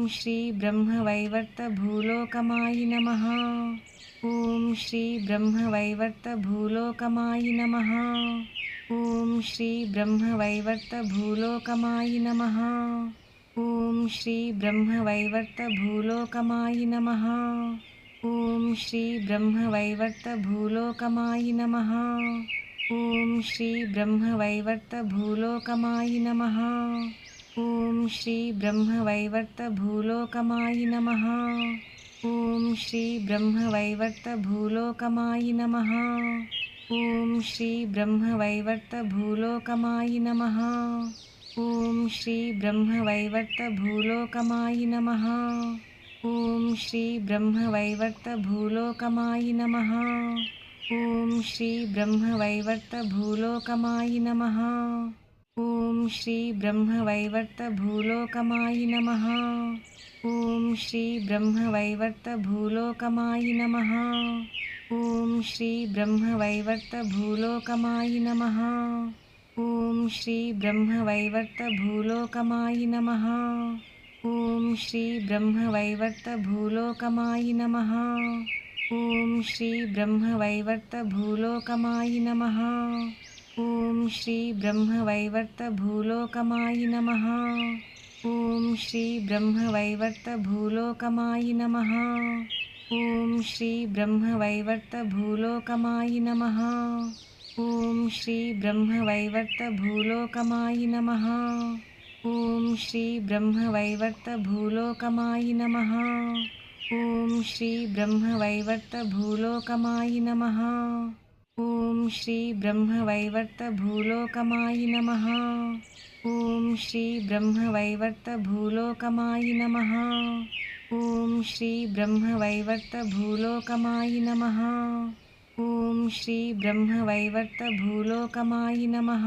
ॐ श्री ब्रह्मवैवर्तभूलोकमाय नमः। ॐ श्री ब्रह्मवैवर्तभूलोकमायी नमः। ॐ श्री ब्रह्मवैवर्तभूलोकमाय नमः। ॐ श्री ब्रह्मवैवर्तभूलोकमाय नमः। ॐ श्री ब्रह्मवैवर्तभूलोकमायी नमः। ॐ श्री ब्रह्मवैवर्तभूलोकमाय नमः। ॐ श्री ब्रह्मवैवर्तभूलोकमायि नम। ॐ श्री ब्रह्मवैवर्तभूलोकमायि नम। ॐ श्री ब्रह्मवैवर्तभूलोकमायि नम। ॐ श्री ब्रह्मवैवर्तभूलोकमायि नम। ॐ श्री ब्रह्मवैवर्तभूलोकमायि नम। ॐ श्री ब्रह्मवैवर्तभूलोकमायि नम। ఓం శ్రీ బ్రహ్మ వైవర్త భూలోకమాయి నమ. ఓం శ్రీ బ్రహ్మ వైవర్త భూలోకమాయి నమ. ఓం శ్రీ బ్రహ్మ వైవర్త భూలోకమాయి నమ. ఓం శ్రీ బ్రహ్మ వైవర్త భూలోకమాయి నమ. ఓం శ్రీ బ్రహ్మ వైవర్త భూలోకమాయి నమ. ఓం శ్రీ బ్రహ్మ వైవర్త భూలోకమాయి నమ. ॐ श्री ब्रह्मवैवर्तभूलोकमायि नम। ॐ श्री ब्रह्मवैवर्तभूलोकमायि नम। ॐ श्री ब्रह्मवैवर्तभूलोकमायि नम। ॐ श्री ब्रह्मवैवर्तभूलोकमायि नम। ॐ श्री ब्रह्मवैवर्तभूलोकमायि नम। ॐ श्री ब्रह्मवैवर्तभूलोकमायि नमः। ओम श्री ब्रह्मवैवर्तभूलोकमाय नमः। ओम श्री ब्रह्मवैवर्तभूलोकमाय नमः। ओम श्री ब्रह्मवैवर्तभूलोकमाय नमः। ओम श्री ब्रह्मवैवर्तभूलोकमाय नमः।